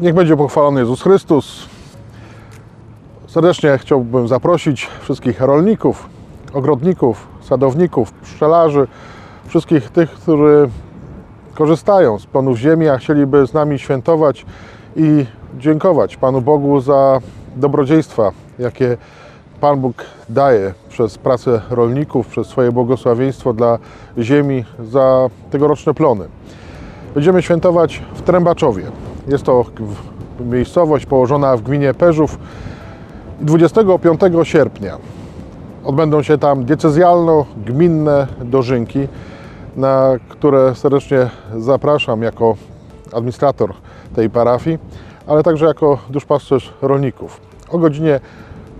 Niech będzie pochwalony Jezus Chrystus. Serdecznie chciałbym zaprosić wszystkich rolników, ogrodników, sadowników, pszczelarzy, wszystkich tych, którzy korzystają z plonów ziemi, a chcieliby z nami świętować i dziękować Panu Bogu za dobrodziejstwa, jakie Pan Bóg daje przez pracę rolników, przez swoje błogosławieństwo dla ziemi za tegoroczne plony. Będziemy świętować w Trębaczowie. Jest to miejscowość położona w gminie Perzów. 25 sierpnia odbędą się tam diecezjalno-gminne dożynki, na które serdecznie zapraszam jako administrator tej parafii, ale także jako duszpasterz rolników. O godzinie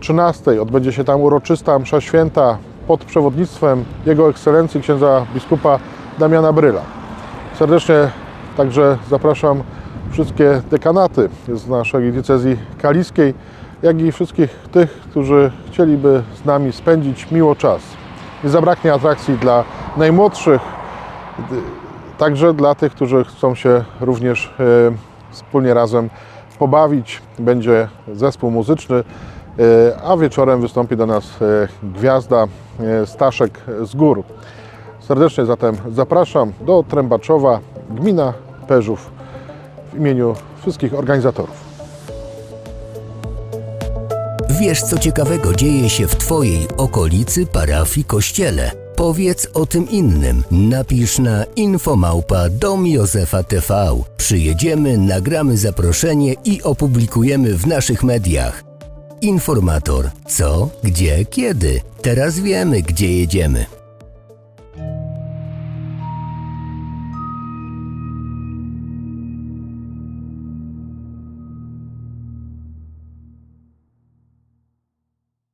13 odbędzie się tam uroczysta msza święta pod przewodnictwem Jego Ekscelencji księdza biskupa Damiana Bryla. Serdecznie także zapraszam wszystkie dekanaty z naszej diecezji kaliskiej, jak i wszystkich tych, którzy chcieliby z nami spędzić miło czas. Nie zabraknie atrakcji dla najmłodszych, także dla tych, którzy chcą się również e, wspólnie razem pobawić. Będzie zespół muzyczny, e, a wieczorem wystąpi do nas e, gwiazda Staszek z gór. Serdecznie zatem zapraszam do Trębaczowa, gmina Perzów w imieniu wszystkich organizatorów. Wiesz, co ciekawego dzieje się w Twojej okolicy, parafii, kościele? Powiedz o tym innym. Napisz na infomałpa dom Józefa TV. Przyjedziemy, nagramy zaproszenie i opublikujemy w naszych mediach. Informator. Co, gdzie, kiedy. Teraz wiemy, gdzie jedziemy.